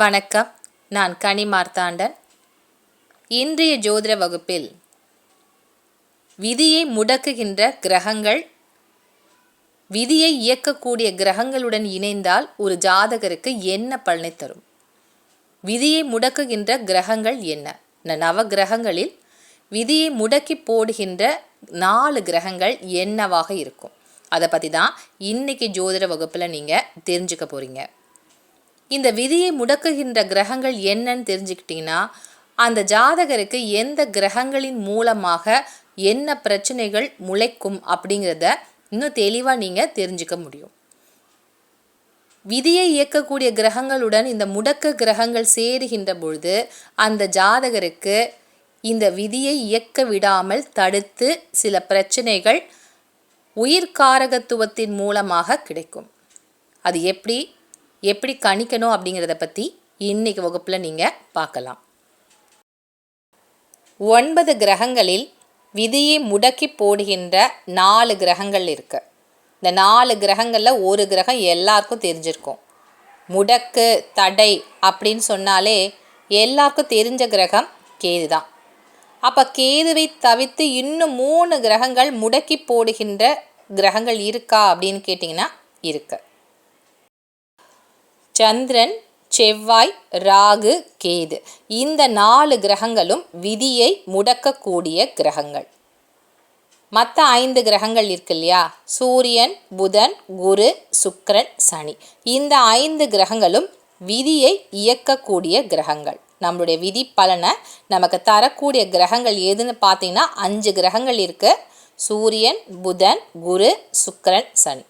வணக்கம். நான் கனி மார்த்தாண்டன் இன்றைய ஜோதிட வகுப்பில் விதியை முடக்குகின்ற கிரகங்கள் விதியை இயக்கக்கூடிய கிரகங்களுடன் இணைந்தால் ஒரு ஜாதகருக்கு என்ன பலனை தரும்? விதியை முடக்குகின்ற கிரகங்கள் என்ன? இந்த நவ கிரகங்களில் விதியை முடக்கி போடுகின்ற நாலு கிரகங்கள் என்னவாக இருக்கும்? அதை பற்றி தான் இன்றைக்கி ஜோதிட வகுப்பில் நீங்கள் தெரிஞ்சுக்க போகிறீங்க இந்த விதியை முடக்குகின்ற கிரகங்கள் என்னன்னு தெரிஞ்சுக்கிட்டிங்கன்னா அந்த ஜாதகருக்கு எந்த கிரகங்களின் மூலமாக என்ன பிரச்சனைகள் முளைக்கும் அப்படிங்கிறத இன்னும் தெளிவாக நீங்கள் தெரிஞ்சுக்க முடியும். விதியை இயக்கக்கூடிய கிரகங்களுடன் இந்த முடக்க கிரகங்கள் சேருகின்ற பொழுது அந்த ஜாதகருக்கு இந்த விதியை இயக்க விடாமல் தடுத்து சில பிரச்சனைகள் உயிர்காரகத்துவத்தின் மூலமாக கிடைக்கும். அது எப்படி? எப்படி கணிக்கணும் அப்படிங்கிறத பற்றி இன்னைக்கு வகுப்பில் நீங்கள் பார்க்கலாம். ஒன்பது கிரகங்களில் விதியை முடக்கி போடுகின்ற நாலு கிரகங்கள் இருக்கு. இந்த நாலு கிரகங்களில் ஒரு கிரகம் எல்லாருக்கும் தெரிஞ்சிருக்கும். முடக்கு தடை அப்படின்னு சொன்னாலே எல்லாருக்கும் தெரிஞ்ச கிரகம் கேது தான். அப்போ கேதுவை தவிர்த்து இன்னும் மூணு கிரகங்கள் முடக்கி போடுகின்ற கிரகங்கள் இருக்கா அப்படின்னு கேட்டிங்கன்னா இருக்குது சந்திரன் செவ்வாய் ராகு கேது. இந்த நாலு கிரகங்களும் விதியை முடக்கக்கூடிய கிரகங்கள். மற்ற ஐந்து கிரகங்கள் இருக்கு இல்லையா சூரியன் புதன் குரு சுக்கரன் சனி. இந்த ஐந்து கிரகங்களும் விதியை இயக்கக்கூடிய கிரகங்கள். நம்மளுடைய விதி பலனை நமக்கு தரக்கூடிய கிரகங்கள் எதுன்னு பார்த்தீங்கன்னா அஞ்சு கிரகங்கள் இருக்குது சூரியன் புதன் குரு சுக்கரன் சனி.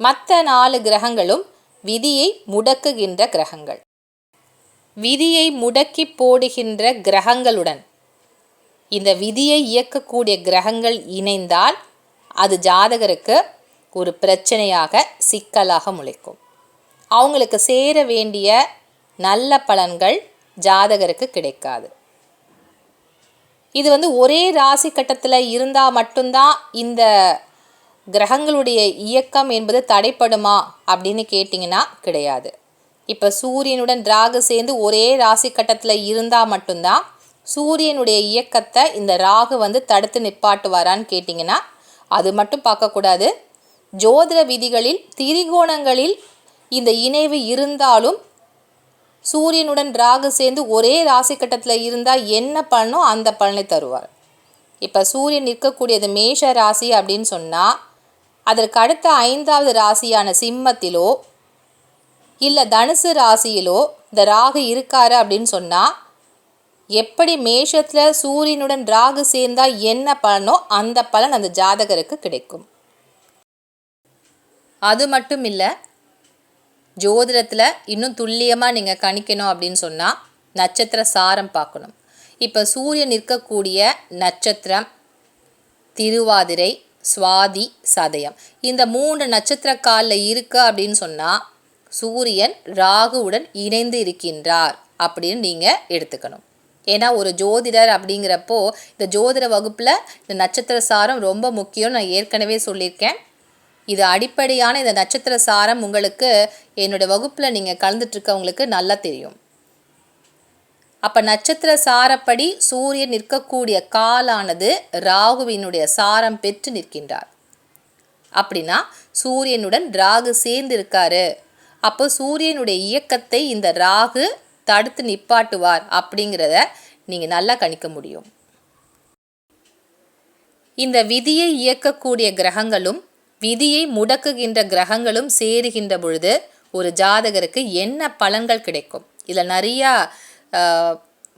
மற்ற நாலு கிரகங்களும் விதியை முடக்குகின்ற கிரகங்கள். விதியை முடக்கி போடுகின்ற கிரகங்களுடன் இந்த விதியை இயக்கக்கூடிய கிரகங்கள் இணைந்தால் அது ஜாதகருக்கு ஒரு பிரச்சனையாக சிக்கலாக முளைக்கும். அவங்களுக்கு சேர வேண்டிய நல்ல பலன்கள் ஜாதகருக்கு கிடைக்காது. இது வந்து ஒரே ராசி கட்டத்தில் இருந்தால் மட்டும்தான் இந்த கிரகங்களுடைய இயக்கம் என்பது தடைப்படுமா அப்படின்னு கேட்டிங்கன்னா கிடையாது. இப்போ சூரியனுடன் ராகு சேர்ந்து ஒரே ராசி கட்டத்தில் இருந்தால் மட்டும்தான் சூரியனுடைய இயக்கத்தை இந்த ராகு வந்து தடுத்து நிப்பாட்டுவாரான்னு கேட்டிங்கன்னா அது மட்டும் பார்க்கக்கூடாது ஜோதிட விதிகளில் திரிகோணங்களில் இந்த இணைவு இருந்தாலும் சூரியனுடன் ராகு சேர்ந்து ஒரே ராசி கட்டத்தில் இருந்தால் என்ன பலனோ அந்த பலனை தருவார். இப்போ சூரியன் நிற்கக்கூடியது மேஷ ராசி அப்படின்னு சொன்னால் அதற்கு அடுத்த ஐந்தாவது ராசியான சிம்மத்திலோ இல்லை தனுசு ராசியிலோ இந்த ராகு இருக்காரு அப்படின்னு சொன்னால் எப்படி மேஷத்தில் சூரியனுடன் ராகு சேர்ந்தால் என்ன பலனோ அந்த பலன் அந்த ஜாதகருக்கு கிடைக்கும். அது மட்டும் இல்லை ஜோதிடத்தில் இன்னும் துல்லியமாக நீங்கள் கணிக்கணும் அப்படின்னு சொன்னால் நட்சத்திர சாரம் பார்க்கணும். இப்போ சூரியன் நிற்கக்கூடிய நட்சத்திரம் திருவாதிரை சுவாதி சதயம். இந்த மூன்று நட்சத்திர காலில் இருக்கு அப்படின்னு சொன்னால் சூரியன் ராகுவுடன் இணைந்து இருக்கின்றார் அப்படின்னு நீங்கள் எடுத்துக்கணும். ஏன்னா ஒரு ஜோதிடர் அப்படிங்கிறப்போ இந்த ஜோதிட வகுப்பில் இந்த நட்சத்திர சாரம் ரொம்ப முக்கியம் நான் ஏற்கனவே சொல்லியிருக்கேன். இது அடிப்படையான இந்த நட்சத்திர சாரம் உங்களுக்கு என்னோடய வகுப்பில் நீங்கள் கலந்துட்டுருக்கவங்களுக்கு நல்லா தெரியும். அப்போ நட்சத்திர சாரப்படி சூரியன் நிற்கக்கூடிய காலானது ராகுவினுடைய சாரம் பெற்று நிற்கின்றார். அப்படின்னா சூரியனுடன் ராகு சேர்ந்து இருக்காரு அப்போ சூரியனுடைய இயக்கத்தை இந்த ராகு தடுத்து நிப்பாட்டுவார் அப்படிங்கிறத நீங்கள் நல்லா கணிக்க முடியும். இந்த விதியை இயக்கக்கூடிய கிரகங்களும் விதியை முடக்குகின்ற கிரகங்களும் சேருகின்ற பொழுது ஒரு ஜாதகருக்கு என்ன பலன்கள் கிடைக்கும்? இதில் நிறையா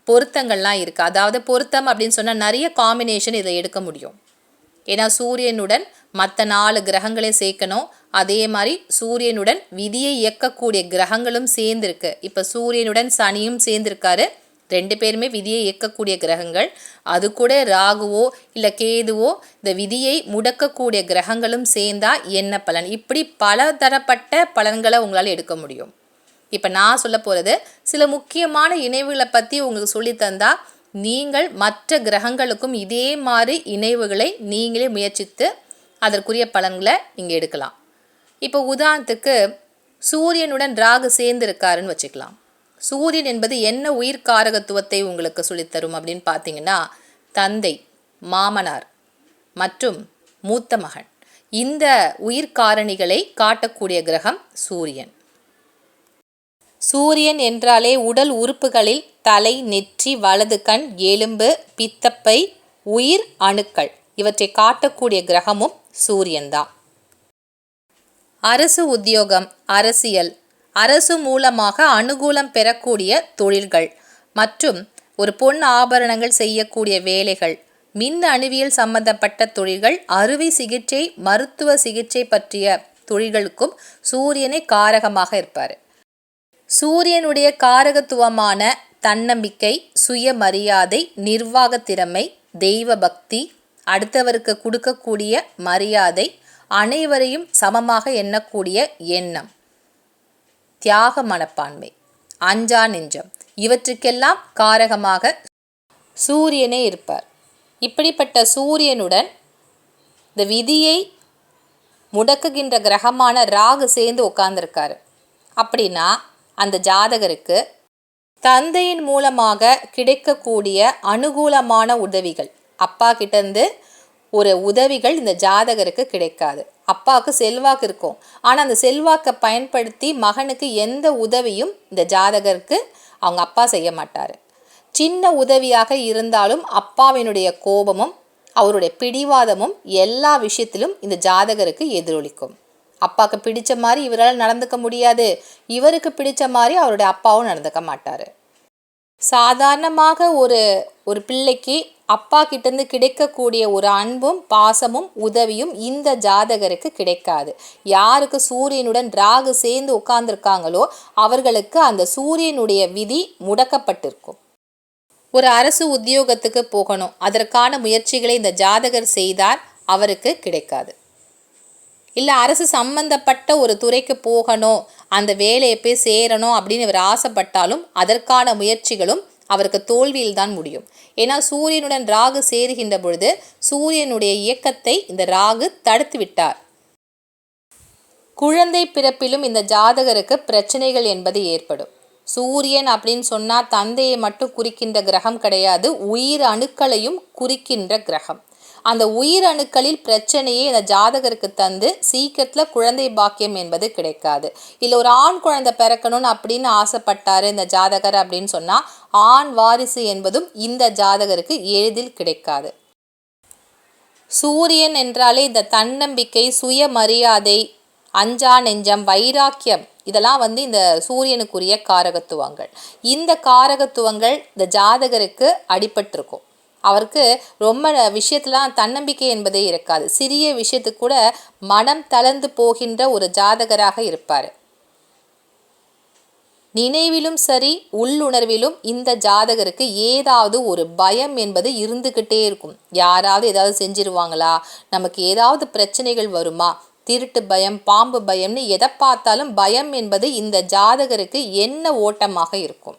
பொருத்தங்கள்லாம் இருக்குது அதாவது பொருத்தம் அப்படின்னு சொன்னால் நிறைய காம்பினேஷன் இதை எடுக்க முடியும். ஏன்னா சூரியனுடன் மற்ற நாலு கிரகங்களை சேர்க்கணும். அதே மாதிரி சூரியனுடன் விதியை இயக்கக்கூடிய கிரகங்களும் சேர்ந்துருக்கு. இப்போ சூரியனுடன் சனியும் சேர்ந்துருக்காரு. ரெண்டு பேருமே விதியை இயக்கக்கூடிய கிரகங்கள். அது கூட ராகுவோ இல்லை கேதுவோ இந்த விதியை முடக்கக்கூடிய கிரகங்களும் சேர்ந்தா என்ன பலன்? இப்படி பல தரப்பட்ட பலன்களை உங்களால் எடுக்க முடியும். இப்போ நான் சொல்ல போகிறது சில முக்கியமான இணைவுகளை பற்றி உங்களுக்கு சொல்லித்தந்தா நீங்கள் மற்ற கிரகங்களுக்கும் இதே மாதிரி இணைவுகளை நீங்களே முயற்சித்து அதற்குரிய பலன்களை இங்கே எடுக்கலாம். இப்போ உதாரணத்துக்கு சூரியனுடன் ராகு சேர்ந்துருக்காருன்னு வச்சுக்கலாம். சூரியன் என்பது என்ன உயிர் காரகத்துவத்தை உங்களுக்கு சொல்லித்தரும் அப்படின்னு பார்த்தீங்கன்னா தந்தை மாமனார் மற்றும் மூத்த மகன். இந்த உயிர் காரணிகளை காட்டக்கூடிய கிரகம் சூரியன். சூரியன் என்றாலே உடல் உறுப்புகளில் தலை நெற்றி வலது கண் எலும்பு பித்தப்பை உயிர் அணுக்கள். இவற்றை காட்டக்கூடிய கிரகமும் சூரியன்தான். அரசு உத்தியோகம் அரசியல். அரசு மூலமாக அனுகூலம் பெறக்கூடிய தொழில்கள் மற்றும் ஒரு பொன் ஆபரணங்கள் செய்யக்கூடிய வேலைகள். மின் அணுவியல் சம்பந்தப்பட்ட தொழில்கள் அறுவை சிகிச்சை மருத்துவ சிகிச்சை பற்றிய தொழில்களுக்கும் சூரியனை காரகமாக இருப்பார். சூரியனுடைய காரகத்துவமான தன்னம்பிக்கை சுயமரியாதை நிர்வாக திறமை தெய்வ பக்தி அடுத்தவருக்கு கொடுக்கக்கூடிய மரியாதை அனைவரையும் சமமாக எண்ணக்கூடிய எண்ணம். தியாக மனப்பான்மை. அஞ்சா நெஞ்சம். இவற்றுக்கெல்லாம் காரகமாக சூரியனே இருப்பார். இப்படிப்பட்ட சூரியனுடன் இந்த விதியை முடக்குகின்ற கிரகமான ராகு சேர்ந்து உட்கார்ந்துருக்காரு. அப்படின்னா அந்த ஜாதகருக்கு தந்தையின் மூலமாக கிடைக்கக்கூடிய அனுகூலமான உதவிகள். அப்பா கிட்டேருந்து ஒரு உதவிகள் இந்த ஜாதகருக்கு கிடைக்காது. அப்பாவுக்கு செல்வாக்கு இருக்கும். ஆனால் அந்த செல்வாக்கை பயன்படுத்தி மகனுக்கு எந்த உதவியும் இந்த ஜாதகருக்கு அவங்க அப்பா செய்ய மாட்டார். சின்ன உதவியாக இருந்தாலும் அப்பாவினுடைய கோபமும் அவருடைய பிடிவாதமும் எல்லா விஷயத்திலும் இந்த ஜாதகருக்கு எதிரொலிக்கும். அப்பாவுக்கு பிடிச்ச மாதிரி இவரால் நடந்துக்க முடியாது. இவருக்கு பிடிச்ச மாதிரி அவருடைய அப்பாவும் நடந்துக்க மாட்டார். சாதாரணமாக ஒரு ஒரு பிள்ளைக்கு அப்பா கிட்டேருந்து கிடைக்கக்கூடிய ஒரு அன்பும் பாசமும் உதவியும் இந்த ஜாதகருக்கு கிடைக்காது. யாருக்கு சூரியனுடன் ராகு சேர்ந்து உட்கார்ந்துருக்காங்களோ அவர்களுக்கு அந்த சூரியனுடைய விதி முடக்கப்பட்டிருக்கும். ஒரு அரசு உத்தியோகத்துக்கு போகணும். அதற்கான முயற்சிகளை இந்த ஜாதகர் செய்தால் அவருக்கு கிடைக்காது. இல்லை அரசு சம்பந்தப்பட்ட ஒரு துறைக்கு போகணும் அந்த வேலையை போய் சேரணும் அப்படின்னு இவர் ஆசைப்பட்டாலும் அதற்கான முயற்சிகளும் அவருக்கு தோல்வியில் தான் முடியும். ஏன்னா சூரியனுடன் ராகு சேருகின்ற பொழுது சூரியனுடைய இயக்கத்தை இந்த ராகு தடுத்து விட்டார். குழந்தை பிறப்பிலும் இந்த ஜாதகருக்கு பிரச்சனைகள் என்பது ஏற்படும். சூரியன் அப்படின்னு சொன்னால் தந்தையை மட்டும் குறிக்கின்ற கிரகம் கிடையாது உயிர் அணுக்களையும் குறிக்கின்ற கிரகம். அந்த உயிர் அணுக்களில் பிரச்சனையே அந்த ஜாதகருக்கு தந்து சீக்கிரத்தில் குழந்தை பாக்கியம் என்பது கிடைக்காது. இல்லை ஒரு ஆண் குழந்தை பிறக்கணும்னு அப்படின்னு ஆசைப்பட்டார் இந்த ஜாதகர் அப்படின்னு சொன்னால் ஆண் வாரிசு என்பதும் இந்த ஜாதகருக்கு எளிதில் கிடைக்காது. சூரியன் என்றாலே இந்த தன்னம்பிக்கை சுயமரியாதை அஞ்சா நெஞ்சம் வைராக்கியம் இதெல்லாம் வந்து இந்த சூரியனுக்குரிய காரகத்துவங்கள். இந்த காரகத்துவங்கள் இந்த ஜாதகருக்கு அடிபட்டிருக்கும். அவருக்கு ரொம்ப விஷயத்துலாம் தன்னம்பிக்கை என்பதே இருக்காது. சிறிய விஷயத்துக்கு கூட மனம் தளர்ந்து போகின்ற ஒரு ஜாதகராக இருப்பார். நினைவிலும் சரி உள்ளுணர்விலும் இந்த ஜாதகருக்கு ஏதாவது ஒரு பயம் என்பது இருந்துக்கிட்டே இருக்கும். யாராவது ஏதாவது செஞ்சிருவாங்களா? நமக்கு ஏதாவது பிரச்சனைகள் வருமா? திருட்டு பயம் பாம்பு பயம்னு எதை பார்த்தாலும் பயம் என்பது இந்த ஜாதகருக்கு என்ன ஓட்டமாக இருக்கும்?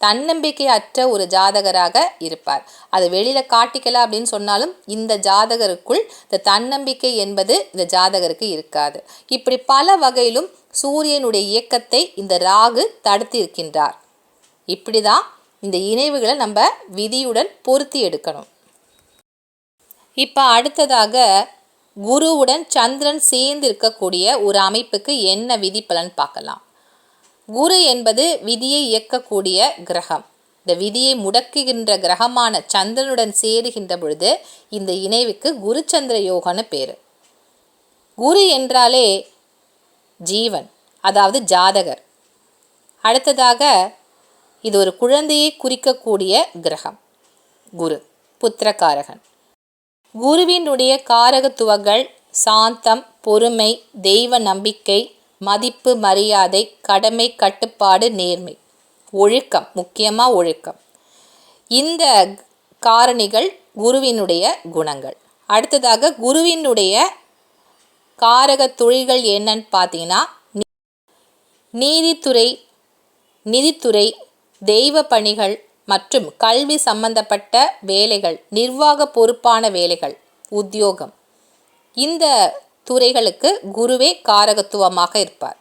தன்னம்பிக்கை அற்ற ஒரு ஜாதகராக இருப்பார். அது வெளியில் காட்டிக்கல அப்படின்னு சொன்னாலும் இந்த ஜாதகருக்குள் இந்த தன்னம்பிக்கை என்பது இந்த ஜாதகருக்கு இருக்காது. இப்படி பல வகையிலும் சூரியனுடைய இயக்கத்தை இந்த ராகு தடுத்து இருக்கின்றார். இப்படி தான் இந்த இணைவுகளை நம்ம விதியுடன் பொருத்தி எடுக்கணும். இப்போ அடுத்ததாக குருவுடன் சந்திரன் சேர்ந்து இருக்கக்கூடிய ஒரு அமைப்புக்கு என்ன விதி பலன் பார்க்கலாம். குரு என்பது விதியை இயக்கக்கூடிய கிரகம். இந்த விதியை முடக்குகின்ற கிரகமான சந்திரனுடன் சேருகின்ற பொழுது இந்த இணைவுக்கு குரு சந்திர யோகன்னு பேர். குரு என்றாலே ஜீவன் அதாவது ஜாதகர். அடுத்ததாக இது ஒரு குழந்தையை குறிக்கக்கூடிய கிரகம். குரு புத்திரகாரகன் குருவினுடைய காரகத்துவங்கள் சாந்தம் பொறுமை தெய்வ நம்பிக்கை மதிப்பு மரியாதை கடமை கட்டுப்பாடு நேர்மை. ஒழுக்கம் முக்கியமாக ஒழுக்கம். இந்த காரணிகள் குருவினுடைய குணங்கள். அடுத்ததாக குருவினுடைய காரக தொழில்கள் என்னன்னு பார்த்தீங்கன்னா நீதித்துறை நிதித்துறை தெய்வ பணிகள் மற்றும் கல்வி சம்பந்தப்பட்ட வேலைகள் நிர்வாக பொறுப்பான வேலைகள் உத்தியோகம். இந்த துறைகளுக்கு குருவே காரகத்துவமாக இருப்பார்.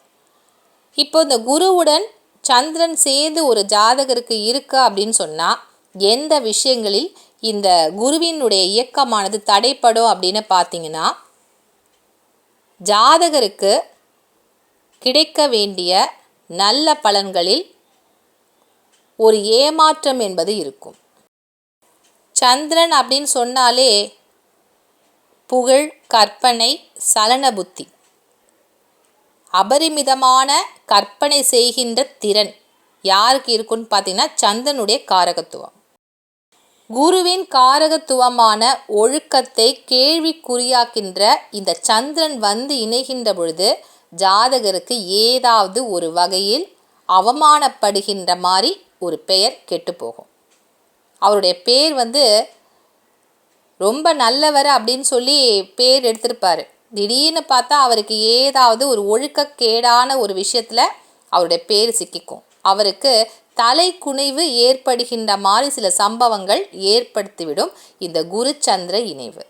இப்போ இந்த குருவுடன் சந்திரன் சேர்ந்து ஒரு ஜாதகருக்கு இருக்கா அப்படின்னு சொன்னால் எந்த விஷயங்களில் இந்த குருவினுடைய இயக்கமானது தடைப்படும் அப்படின்னு பார்த்தீங்கன்னா ஜாதகருக்கு கிடைக்க வேண்டிய நல்ல பலன்களில் ஒரு ஏமாற்றம் என்பது இருக்கும். சந்திரன் அப்படின்னு சொன்னாலே புகழ் கற்பனை சலன புத்தி. அபரிமிதமான கற்பனை செய்கின்ற திறன் யாருக்கு இருக்குன்னு பார்த்தீங்கன்னா சந்திரனுடைய காரகத்துவம். குருவின் காரகத்துவமான ஒழுக்கத்தை கேள்விக்குறியாக்கின்ற இந்த சந்திரன் வந்து இணைகின்ற பொழுது ஜாதகருக்கு ஏதாவது ஒரு வகையில் அவமானப்படுகின்ற மாதிரி ஒரு பெயர் கெட்டுப்போகும். அவருடைய பேர் வந்து ரொம்ப நல்லவர் அப்படின்னு சொல்லி பேர் எடுத்திருப்பார். திடீர்னு பார்த்தா அவருக்கு ஏதாவது ஒரு ஒழுக்கக்கேடான ஒரு விஷயத்தில் அவருடைய பேர் சிக்கிக்கும். அவருக்கு தலை குனைவு ஏற்படுகின்ற மாதிரி சில சம்பவங்கள் ஏற்படுத்திவிடும் இந்த குரு சந்திர இணைவு.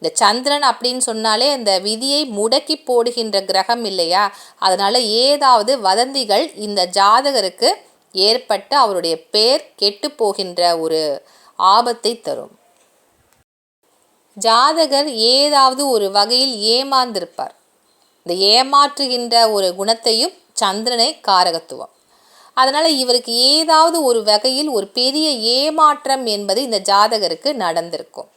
இந்த சந்திரன் அப்படின்னு சொன்னாலே இந்த விதியை முடக்கி போடுகின்ற கிரகம் இல்லையா? அதனால் ஏதாவது வதந்திகள் இந்த ஜாதகருக்கு ஏற்பட்டு அவருடைய பேர் கெட்டு போகின்ற ஒரு ஆபத்தை தரும். ஜாதகர் ஏதாவது ஒரு வகையில் ஏமாந்திருப்பார். இந்த ஏமாற்றுகின்ற ஒரு குணத்தையும் சந்திரனை காரகத்துவம். அதனால் இவருக்கு ஏதாவது ஒரு வகையில் ஒரு பெரிய ஏமாற்றம் என்பது இந்த ஜாதகருக்கு நடந்திருக்கும்.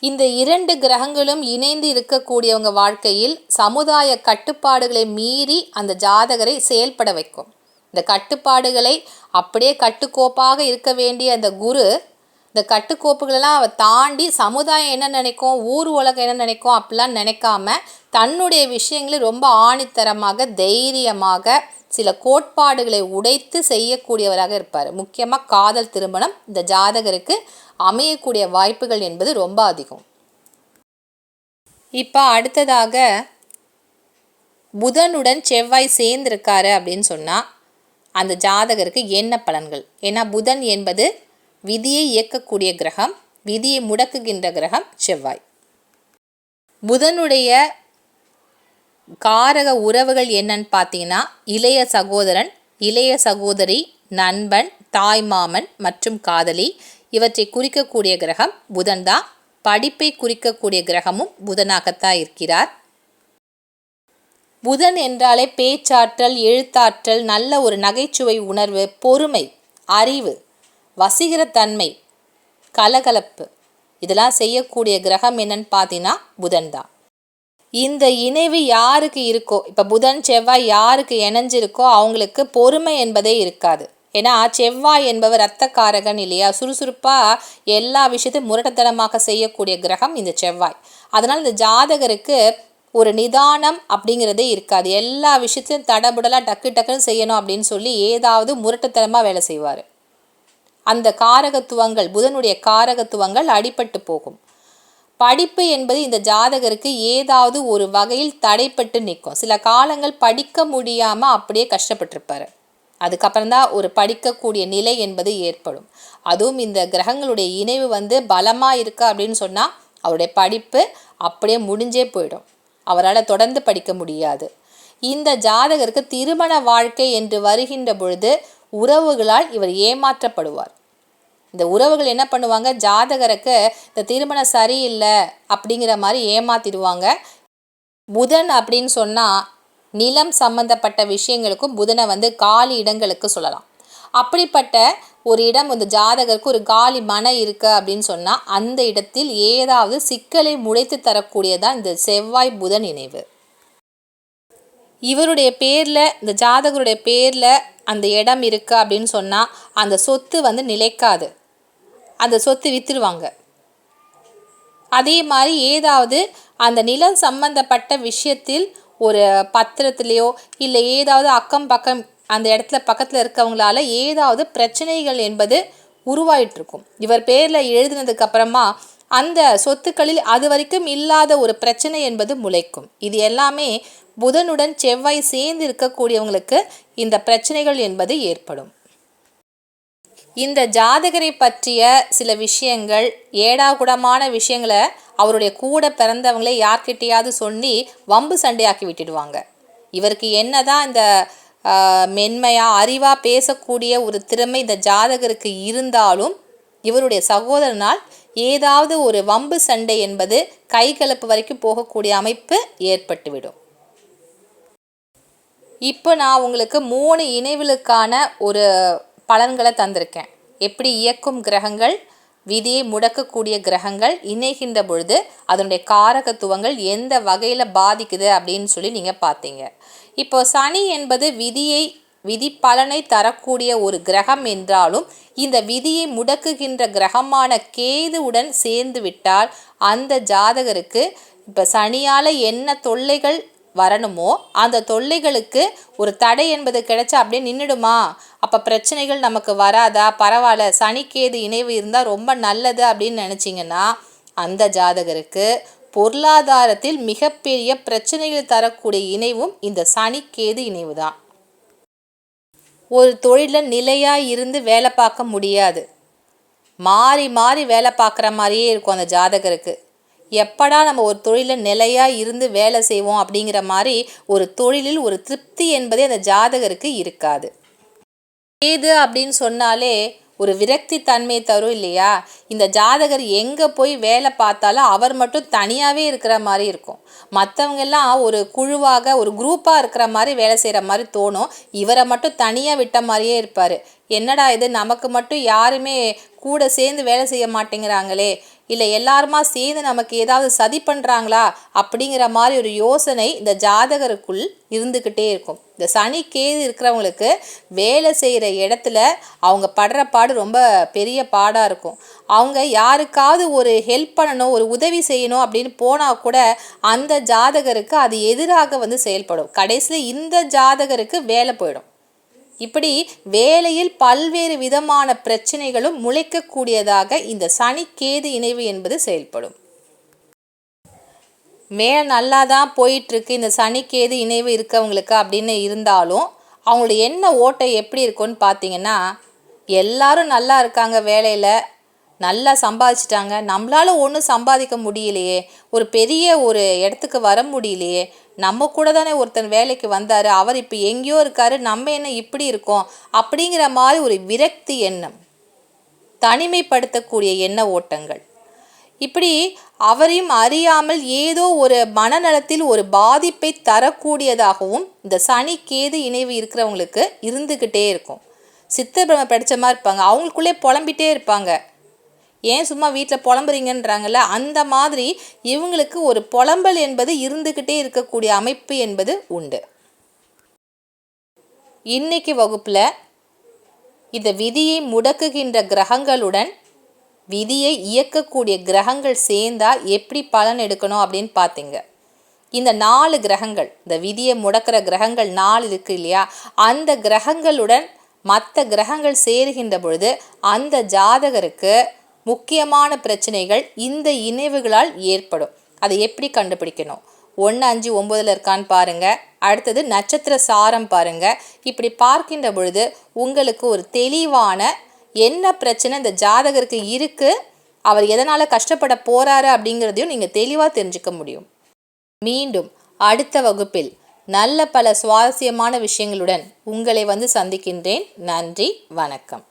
இந்த இரண்டு கிரகங்களும் இணைந்து இருக்கக்கூடியவங்க வாழ்க்கையில் சமுதாய கட்டுப்பாடுகளை மீறி அந்த ஜாதகரை செயல்பட வைக்கும். இந்த கட்டுப்பாடுகளை அப்படியே கட்டுக்கோப்பாக இருக்க வேண்டிய அந்த குரு இந்த கட்டுக்கோப்புகளெல்லாம் அவ தாண்டி சமுதாயம் என்ன நினைக்கும் ஊர் உலகம் என்ன நினைக்கும் அப்படிலாம் நினைக்காம தன்னுடைய விஷயங்களை ரொம்ப ஆணித்தரமாக தைரியமாக சில கோட்பாடுகளை உடைத்து செய்யக்கூடியவராக இருப்பார். முக்கியமாக காதல் திருமணம் இந்த ஜாதகருக்கு அமையக்கூடிய வாய்ப்புகள் என்பது ரொம்ப அதிகம். இப்போ அடுத்ததாக புதனுடன் செவ்வாய் சேர்ந்திருக்காரு அப்படின்னு சொன்னால் அந்த ஜாதகருக்கு என்ன பலன்கள்? ஏன்னா புதன் என்பது விதியை இயக்கக்கூடிய கிரகம் விதியை முடக்குகின்ற கிரகம் செவ்வாய். புதனுடைய காரக உறவுகள் என்னன்னு பார்த்தீங்கன்னா இளைய சகோதரன் இளைய சகோதரி நண்பன் தாய்மாமன் மற்றும் காதலி. இவற்றை குறிக்கக்கூடிய கிரகம் புதன் தான். படிப்பை குறிக்கக்கூடிய கிரகமும் புதனாகத்தான் இருக்கிறார். புதன் என்றாலே பேச்சாற்றல் எழுத்தாற்றல் நல்ல ஒரு நகைச்சுவை உணர்வு பொறுமை அறிவு வசீகரத்தன்மை கலகலப்பு. இதெல்லாம் செய்யக்கூடிய கிரகம் என்னன்னு பார்த்தீங்கன்னா புதன் தான். இந்த இணைவு யாருக்கு இருக்கோ இப்போ புதன் செவ்வாய் யாருக்கு இணைஞ்சிருக்கோ அவங்களுக்கு பொறுமை என்பதே இருக்காது. ஏன்னா செவ்வாய் என்பவர் ரத்தக்காரகன் இல்லையா? சுறுசுறுப்பாக எல்லா விஷயத்தையும் முரட்டத்தனமாக செய்யக்கூடிய கிரகம் இந்த செவ்வாய். அதனால் இந்த ஜாதகருக்கு ஒரு நிதானம் அப்படிங்கிறதே இருக்காது. எல்லா விஷயத்தையும் தடபுடலாக டக்கு டக்குன்னு செய்யணும் அப்படின்னு சொல்லி ஏதாவது முரட்டுத்தனமாக வேலை செய்வார். அந்த காரகத்துவங்கள் புதனுடைய காரகத்துவங்கள் அடிபட்டு போகும். படிப்பு என்பது இந்த ஜாதகருக்கு ஏதாவது ஒரு வகையில் தடைப்பட்டு நிற்கும். சில காலங்கள் படிக்க முடியாமல் அப்படியே கஷ்டப்பட்டிருப்பார். அதுக்கப்புறம் தான் ஒரு படிக்கக்கூடிய நிலை என்பது ஏற்படும். அதுவும் இந்த கிரகங்களுடைய இணைவு வந்து பலமாக இருக்கா அப்படின்னு சொன்னால் அவருடைய படிப்பு அப்படியே முடிஞ்சே போயிடும். அவரால் தொடர்ந்து படிக்க முடியாது. இந்த ஜாதகருக்கு திருமண வாழ்க்கை என்று வருகின்ற பொழுது உறவுகளால் இவர் ஏமாற்றப்படுவார். இந்த உறவுகள் என்ன பண்ணுவாங்க? ஜாதகருக்கு இந்த திருமணம் சரியில்லை அப்படிங்கிற மாதிரி ஏமாத்திடுவாங்க. புதன் அப்படின்னு சொன்னால் நிலம் சம்பந்தப்பட்ட விஷயங்களுக்கும் புதனை வந்து காலி இடங்களுக்கு சொல்லலாம். அப்படிப்பட்ட ஒரு இடம் இந்த ஜாதகருக்கு ஒரு காலி மன இருக்குது அப்படின்னு சொன்னால் அந்த இடத்தில் ஏதாவது சிக்கலை முளைத்து தரக்கூடியதான் இந்த செவ்வாய் புதன் இணைவு இவருடைய பேரில் இந்த ஜாதகருடைய பேரில் அந்த இடம் இருக்கு அப்படின்னு சொன்னால் அந்த சொத்து வந்து நிலைக்காது. அந்த சொத்து விற்றுருவாங்க அதே மாதிரி ஏதாவது அந்த நிலம் சம்பந்தப்பட்ட விஷயத்தில் ஒரு பத்திரத்துலேயோ இல்லை ஏதாவது அக்கம் பக்கம் அந்த இடத்துல பக்கத்தில் இருக்கவங்களால ஏதாவது பிரச்சனைகள் என்பது உருவாயிட்டிருக்கும். இவர் பேரில் எழுதினதுக்கு அப்புறமா அந்த சொத்துக்களில் அது வரைக்கும் இல்லாத ஒரு பிரச்சனை என்பது முளைக்கும். இது எல்லாமே புதனுடன் செவ்வாய் சேர்ந்து இருக்கக்கூடியவங்களுக்கு இந்த பிரச்சனைகள் என்பது ஏற்படும். இந்த ஜாதகரை பற்றிய சில விஷயங்கள் ஏடாகுடமான விஷயங்களை அவருடைய கூட பிறந்தவங்களே யார்கிட்டையாவது சொல்லி வம்பு சண்டையாக்கி விட்டுடுவாங்க. இவருக்கு என்னதான் இந்த மென்மையாக அறிவாக பேசக்கூடிய ஒரு திறமை இந்த ஜாதகருக்கு இருந்தாலும் இவருடைய சகோதரனால் ஏதாவது ஒரு வம்பு சண்டை என்பது கைகலப்பு வரைக்கும் போகக்கூடிய அமைப்பு ஏற்பட்டுவிடும். இப்போ நான் உங்களுக்கு மூணு இணைவுகளுக்கான ஒரு பலன்களை தந்திருக்கேன். எப்படி இயக்கும் கிரகங்கள் விதியை முடக்கக்கூடிய கிரகங்கள் இணைகின்ற பொழுது அதனுடைய காரகத்துவங்கள் எந்த வகையில் பாதிக்குது அப்படின்னு சொல்லி நீங்கள் பார்த்தீங்க. இப்போ சனி என்பது விதியை விதி பலனை தரக்கூடிய ஒரு கிரகம் என்றாலும் இந்த விதியை முடக்குகின்ற கிரகமான கேதுவுடன் சேர்ந்து விட்டால் அந்த ஜாதகருக்கு இப்போ சனியால் என்ன தொல்லைகள் வரணுமோ அந்த தொல்லைகளுக்கு ஒரு தடை என்பது கிடைச்சா அப்படியே நின்றுடுமா அப்போ பிரச்சனைகள் நமக்கு வராதா? பரவாயில்ல. சனிக்கேது இணைவு இருந்தால் ரொம்ப நல்லது அப்படின்னு நினச்சிங்கன்னா அந்த ஜாதகருக்கு பொருளாதாரத்தில் மிகப்பெரிய பிரச்சனைகள் தரக்கூடிய இணைவும் இந்த சனிக்கேது இணைவு தான் ஒரு தொழிலில் நிலையாக இருந்து வேலை பார்க்க முடியாது. மாறி மாறி வேலை பார்க்குற மாதிரியே இருக்கும் அந்த ஜாதகருக்கு. எப்படா நம்ம ஒரு தொழிலில் நிலையாக இருந்து வேலை செய்வோம் அப்படிங்கிற மாதிரி ஒரு தொழிலில் ஒரு திருப்தி என்பதே அந்த ஜாதகருக்கு இருக்காது. ஏது அப்படின்னு சொன்னாலே ஒரு விரக்தி தன்மை தரும் இல்லையா? இந்த ஜாதகர் எங்கே போய் வேலை பார்த்தாலும் அவர் மட்டும் தனியாகவே இருக்கிற மாதிரி இருக்கும். மற்றவங்கெல்லாம் ஒரு குழுவாக ஒரு குரூப்பாக இருக்கிற மாதிரி வேலை செய்கிற மாதிரி தோணும். இவரை மட்டும் தனியாக விட்ட மாதிரியே இருப்பார். என்னடா இது? நமக்கு மட்டும் யாருமே கூட சேர்ந்து வேலை செய்ய மாட்டேங்கிறாங்களே. இல்லை எல்லாருமா சேர்ந்து நமக்கு ஏதாவது சதி பண்ணுறாங்களா அப்படிங்கிற மாதிரி ஒரு யோசனை இந்த ஜாதகருக்குள் இருந்துக்கிட்டே இருக்கும். இந்த சனி கேது இருக்கிறவங்களுக்கு வேலை செய்கிற இடத்துல அவங்க படுற பாடு ரொம்ப பெரிய பாடாக இருக்கும். அவங்க யாருக்காவது ஒரு ஹெல்ப் பண்ணணும் ஒரு உதவி செய்யணும் அப்படின்னு போனால் கூட அந்த ஜாதகருக்கு அது எதிராக வந்து செயல்படும். கடைசியில் இந்த ஜாதகருக்கு வேலை போயிடும். இப்படி வேலையில் பல்வேறு விதமான பிரச்சனைகளும் முளைக்கக்கூடியதாக இந்த சனி கேது இணைவு என்பது செயல்படும். மேலே நல்லா தான் போயிட்டுருக்கு இந்த சனிக்கேது இணைவு இருக்கவங்களுக்கு அப்படின்னு இருந்தாலும் அவங்களுடைய என்ன ஓட்டை எப்படி இருக்கும்னு பார்த்தீங்கன்னா எல்லாரும் நல்லா இருக்காங்க வேலையில் நல்லா சம்பாதிச்சிட்டாங்க நம்மளால ஒன்றும் சம்பாதிக்க முடியலையே ஒரு பெரிய ஒரு இடத்துக்கு வர முடியலையே நம்ம கூட தானே ஒருத்தன் வேலைக்கு வந்தார் அவர் இப்போ எங்கேயோ இருக்கார் நம்ம என்ன இப்படி இருக்கோம்? அப்படிங்கிற மாதிரி ஒரு விரக்தி எண்ணம் தனிமைப்படுத்தக்கூடிய எண்ண ஓட்டங்கள். இப்படி அவரையும் அறியாமல் ஏதோ ஒரு மனநலத்தில் ஒரு பாதிப்பை தரக்கூடியதாகவும் இந்த சனி கேது இணைவு இருக்கிறவங்களுக்கு இருந்துக்கிட்டே இருக்கும். சித்தபிரம படித்த மாதிரி இருப்பாங்க. அவங்களுக்குள்ளே புலம்பிட்டே இருப்பாங்க. ஏன் சும்மா வீட்டில் புலம்புறீங்கன்றாங்கல்ல? அந்த மாதிரி இவங்களுக்கு ஒரு புலம்பல் என்பது இருந்துக்கிட்டே இருக்கக்கூடிய அமைப்பு என்பது உண்டு. இன்னைக்கு வகுப்பில் இந்த விதியை முடக்குகின்ற கிரகங்களுடன் விதியை இயக்கக்கூடிய கிரகங்கள் சேர்ந்தா எப்படி பலன் எடுக்கணும் அப்படின்னு பார்த்தீங்க இந்த நாலு கிரகங்கள் இந்த விதியை முடக்கிற கிரகங்கள் நாலு இருக்கு இல்லையா? அந்த கிரகங்களுடன் மற்ற கிரகங்கள் சேருகின்ற பொழுது அந்த ஜாதகருக்கு முக்கியமான பிரச்சனைகள் இந்த இணைவுகளால் ஏற்படும். அதை எப்படி கண்டுபிடிக்கணும்? ஒன்று அஞ்சு ஒம்பதில் இருக்கான்னு பாருங்கள் அடுத்தது நட்சத்திர சாரம் பாருங்கள் இப்படி பார்க்கின்ற பொழுது உங்களுக்கு ஒரு தெளிவான என்ன பிரச்சனை இந்த ஜாதகருக்கு இருக்குது அவர் எதனால் கஷ்டப்பட போகிறாரு அப்படிங்கிறதையும் நீங்கள் தெளிவாக தெரிஞ்சுக்க முடியும். மீண்டும் அடுத்த வகுப்பில் நல்ல பல சுவாரஸ்யமான விஷயங்களுடன் உங்களை வந்து சந்திக்கின்றேன். நன்றி வணக்கம்.